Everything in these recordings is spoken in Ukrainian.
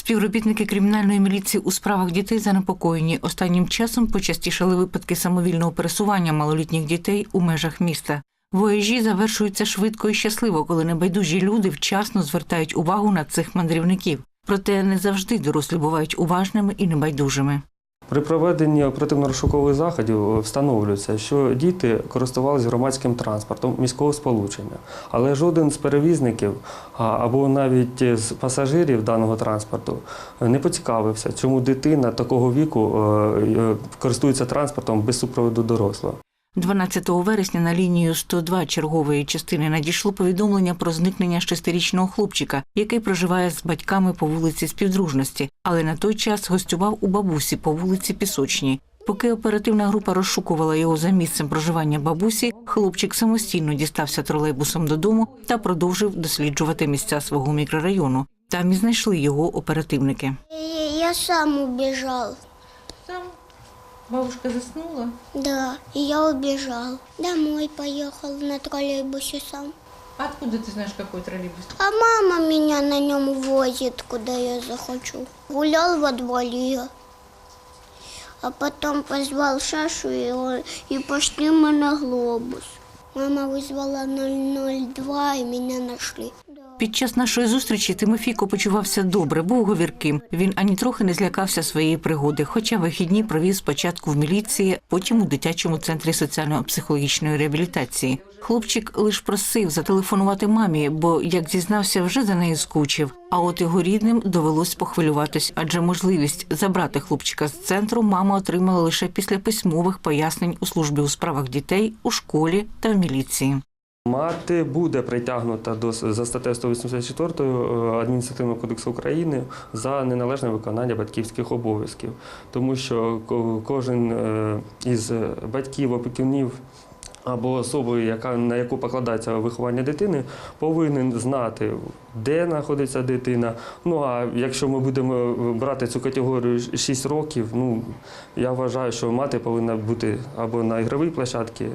Співробітники кримінальної міліції у справах дітей занепокоєні. Останнім часом почастішали випадки самовільного пересування малолітніх дітей у межах міста. Вояжі завершуються швидко і щасливо, коли небайдужі люди вчасно звертають увагу на цих мандрівників. Проте не завжди дорослі бувають уважними і небайдужими. При проведенні оперативно-розшукових заходів встановлюється, що діти користувалися громадським транспортом міського сполучення, але жоден з перевізників або навіть з пасажирів даного транспорту не поцікавився, чому дитина такого віку е, е, користується транспортом без супроводу дорослого. 12 вересня на лінію 102 чергової частини надійшло повідомлення про зникнення шестирічного хлопчика, який проживає з батьками по вулиці Співдружності, але на той час гостював у бабусі по вулиці Пісочній. Поки оперативна група розшукувала його за місцем проживання бабусі, хлопчик самостійно дістався тролейбусом додому та продовжив досліджувати місця свого мікрорайону. Там і знайшли його оперативники. Я я сам убежал. Бабушка заснула. Да, и я убежал. Домой поехал на троллейбусе сам. Откуда ти знаєш, який тролейбус? А мама меня на нем возит, куда я захочу. Гулял во дворе. А потом позвал Шашу, и, он- и пошли мы на глобус. Мама вызвала 002, и меня нашли. Під час нашої зустрічі Тимофійко почувався добре, був говірким. Він ані трохи не злякався своєї пригоди, хоча вихідні провів спочатку в міліції, потім у дитячому центрі соціально-психологічної реабілітації. Хлопчик лише просив зателефонувати мамі, бо, як зізнався, вже за нею скучив. А от його рідним довелось похвилюватись, адже можливість забрати хлопчика з центру мама отримала лише після письмових пояснень у службі у справах дітей, у школі та в міліції. Мати буде притягнута до за статтею 184 Адміністративного кодексу України за неналежне виконання батьківських обов'язків, тому що кожен е, із батьків, опікунів або особи, яка на яку покладається виховання дитини, повинен знати, де знаходиться дитина. Ну а якщо ми будемо брати цю категорію 6 років, ну я вважаю, що мати повинна бути або на ігровій площадці,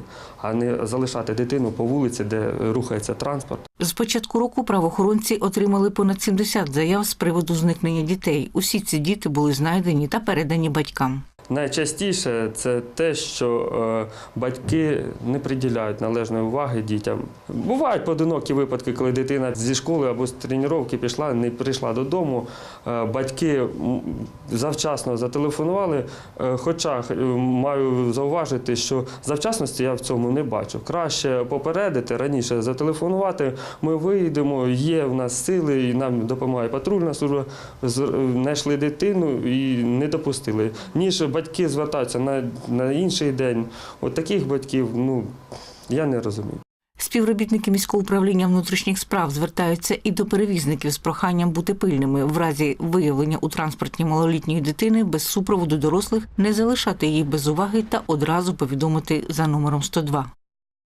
а не залишати дитину по вулиці, де рухається транспорт. З початку року правоохоронці отримали понад 70 заяв з приводу зникнення дітей. Усі ці діти були знайдені та передані батькам. Найчастіше це те, що е, батьки не приділяють належної уваги дітям. Бувають поодинокі випадки, коли дитина зі школи або з тренування пішла, не прийшла додому. Е, батьки завчасно зателефонували. Е, хоча маю зауважити, що завчасності я в цьому не бачу. Краще попередити, раніше зателефонувати. Ми вийдемо, є в нас сили, і нам допомагає патрульна служба. Знайшли дитину і не допустили. Ніж батьки звертаються на, на інший день. От таких батьків, ну я не розумію. Співробітники міського управління внутрішніх справ звертаються і до перевізників з проханням бути пильними в разі виявлення у транспортні малолітньої дитини без супроводу дорослих, не залишати її без уваги та одразу повідомити за номером 102.